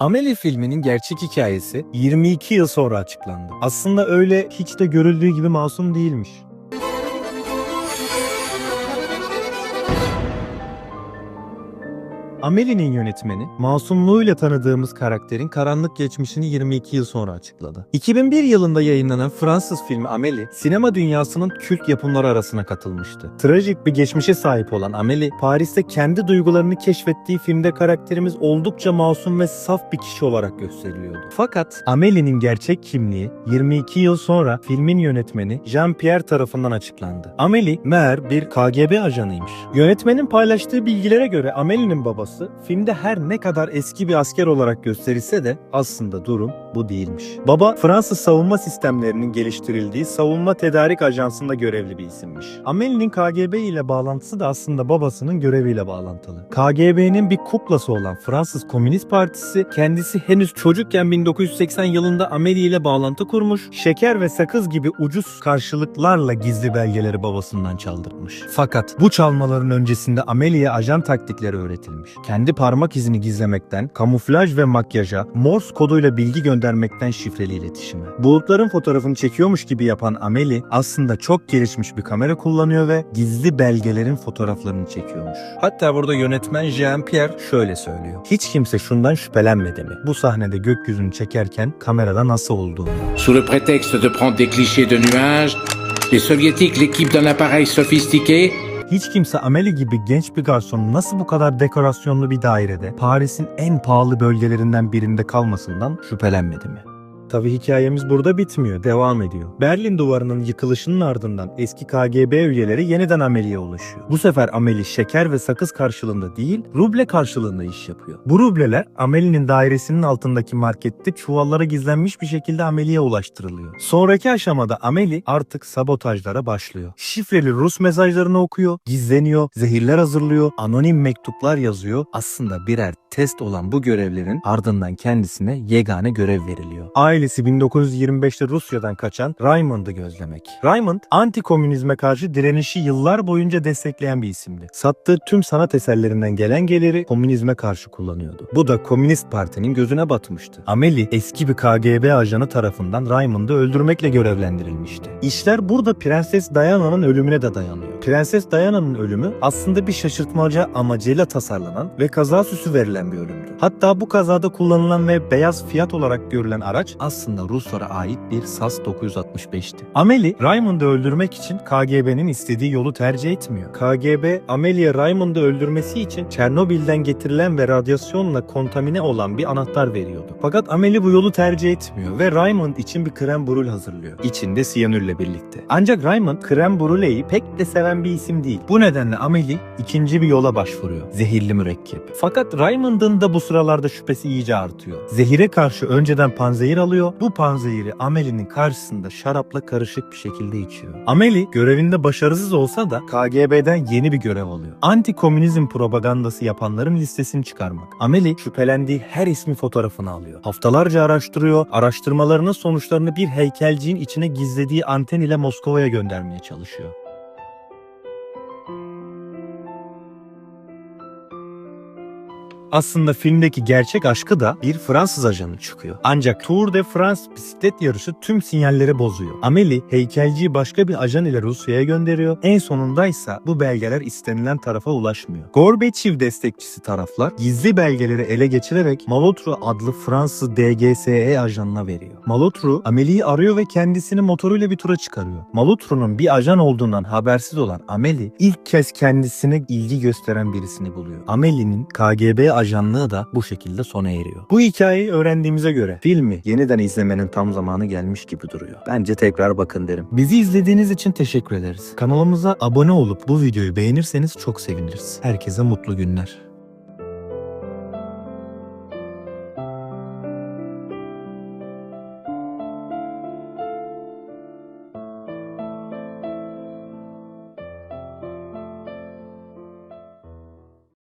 Amelie filminin gerçek hikayesi 22 yıl sonra açıklandı. Aslında öyle hiç de görüldüğü gibi masum değilmiş. Amelie'nin yönetmeni, masumluğuyla tanıdığımız karakterin karanlık geçmişini 22 yıl sonra açıkladı. 2001 yılında yayınlanan Fransız filmi Amélie, sinema dünyasının kült yapımları arasına katılmıştı. Trajik bir geçmişe sahip olan Amélie, Paris'te kendi duygularını keşfettiği filmde karakterimiz oldukça masum ve saf bir kişi olarak gösteriliyordu. Fakat Amélie'nin gerçek kimliği 22 yıl sonra filmin yönetmeni Jean-Pierre tarafından açıklandı. Amélie meğer bir KGB ajanıymış. Yönetmenin paylaştığı bilgilere göre Amélie'nin babası filmde her ne kadar eski bir asker olarak gösterilse de aslında durum bu değilmiş. Baba Fransız savunma sistemlerinin geliştirildiği Savunma Tedarik Ajansı'nda görevli bir isimmiş. Amélie'nin KGB ile bağlantısı da aslında babasının göreviyle bağlantılı. KGB'nin bir kuklası olan Fransız Komünist Partisi kendisi henüz çocukken 1980 yılında Amélie ile bağlantı kurmuş, şeker ve sakız gibi ucuz karşılıklarla gizli belgeleri babasından çaldırmış. Fakat bu çalmaların öncesinde Amélie'ye ajan taktikleri öğretilmiş. Kendi parmak izini gizlemekten, kamuflaj ve makyaja, Morse koduyla bilgi göndermekten şifreli iletişime. Bulutların fotoğrafını çekiyormuş gibi yapan Amélie aslında çok gelişmiş bir kamera kullanıyor ve gizli belgelerin fotoğraflarını çekiyormuş. Hatta burada yönetmen Jean-Pierre şöyle söylüyor. Hiç kimse şundan şüphelenmedi mi? Bu sahnede gökyüzünü çekerken kamerada nasıl olduğunu. Sous le prétexte de prendre des clichés de nuages, les soviétiques l'équipent d'un appareil sophistiqué Hiç kimse Amélie gibi genç bir garsonun nasıl bu kadar dekorasyonlu bir dairede Paris'in en pahalı bölgelerinden birinde kalmasından şüphelenmedi mi? Tabi hikayemiz burada bitmiyor, devam ediyor. Berlin duvarının yıkılışının ardından eski KGB üyeleri yeniden Amélie'ye ulaşıyor. Bu sefer Amélie şeker ve sakız karşılığında değil, ruble karşılığında iş yapıyor. Bu rubleler Amélie'nin dairesinin altındaki markette çuvallara gizlenmiş bir şekilde Amélie'ye ulaştırılıyor. Sonraki aşamada Amélie artık sabotajlara başlıyor. Şifreli Rus mesajlarını okuyor, gizleniyor, zehirler hazırlıyor, anonim mektuplar yazıyor. Aslında birer test olan bu görevlerin ardından kendisine yegane görev veriliyor. Ailesi 1925'te Rusya'dan kaçan Raymond'ı gözlemek. Raymond, anti-komünizme karşı direnişi yıllar boyunca destekleyen bir isimdi. Sattığı tüm sanat eserlerinden gelen geliri komünizme karşı kullanıyordu. Bu da Komünist Parti'nin gözüne batmıştı. Amélie eski bir KGB ajanı tarafından Raymond'ı öldürmekle görevlendirilmişti. İşler burada Prenses Diana'nın ölümüne de dayanıyor. Prenses Diana'nın ölümü aslında bir şaşırtmaca amacıyla tasarlanan ve kaza süsü verilen bir ölümdü. Hatta bu kazada kullanılan ve beyaz Fiat olarak görülen araç aslında Ruslara ait bir SAS 965'ti. Amélie, Raymond'u öldürmek için KGB'nin istediği yolu tercih etmiyor. KGB, Amélie'ye Raymond'u öldürmesi için Çernobil'den getirilen ve radyasyonla kontamine olan bir anahtar veriyordu. Fakat Amélie bu yolu tercih etmiyor ve Raymond için bir krem brûle hazırlıyor. İçinde siyanürle birlikte. Ancak Raymond krem brûleyi pek de seven bir isim değil. Bu nedenle Amélie ikinci bir yola başvuruyor. Zehirli mürekkep. Fakat Raymond'ın da bu sıralarda şüphesi iyice artıyor. Zehire karşı önceden panzehir alıyor. Bu panzehiri Amélie'nin karşısında şarapla karışık bir şekilde içiyor. Amélie görevinde başarısız olsa da KGB'den yeni bir görev alıyor. Anti-komünizm propagandası yapanların listesini çıkarmak. Amélie şüphelendiği her ismi fotoğrafını alıyor. Haftalarca araştırıyor. Araştırmalarının sonuçlarını bir heykelciğin içine gizlediği anten ile Moskova'ya göndermeye çalışıyor. Aslında filmdeki gerçek aşkı da bir Fransız ajanı çıkıyor. Ancak Tour de France bisiklet yarışı tüm sinyalleri bozuyor. Amélie heykelciyi başka bir ajan ile Rusya'ya gönderiyor. En sonundaysa bu belgeler istenilen tarafa ulaşmıyor. Gorbachev destekçisi taraflar gizli belgeleri ele geçirerek Malotru adlı Fransız DGSE ajanına veriyor. Malotru Amélie'yi arıyor ve kendisini motoruyla bir tura çıkarıyor. Malotru'nun bir ajan olduğundan habersiz olan Amélie ilk kez kendisine ilgi gösteren birisini buluyor. Amélie'nin KGB ajanlığı da bu şekilde sona eriyor. Bu hikayeyi öğrendiğimize göre filmi yeniden izlemenin tam zamanı gelmiş gibi duruyor. Bence tekrar bakın derim. Bizi izlediğiniz için teşekkür ederiz. Kanalımıza abone olup bu videoyu beğenirseniz çok seviniriz. Herkese mutlu günler.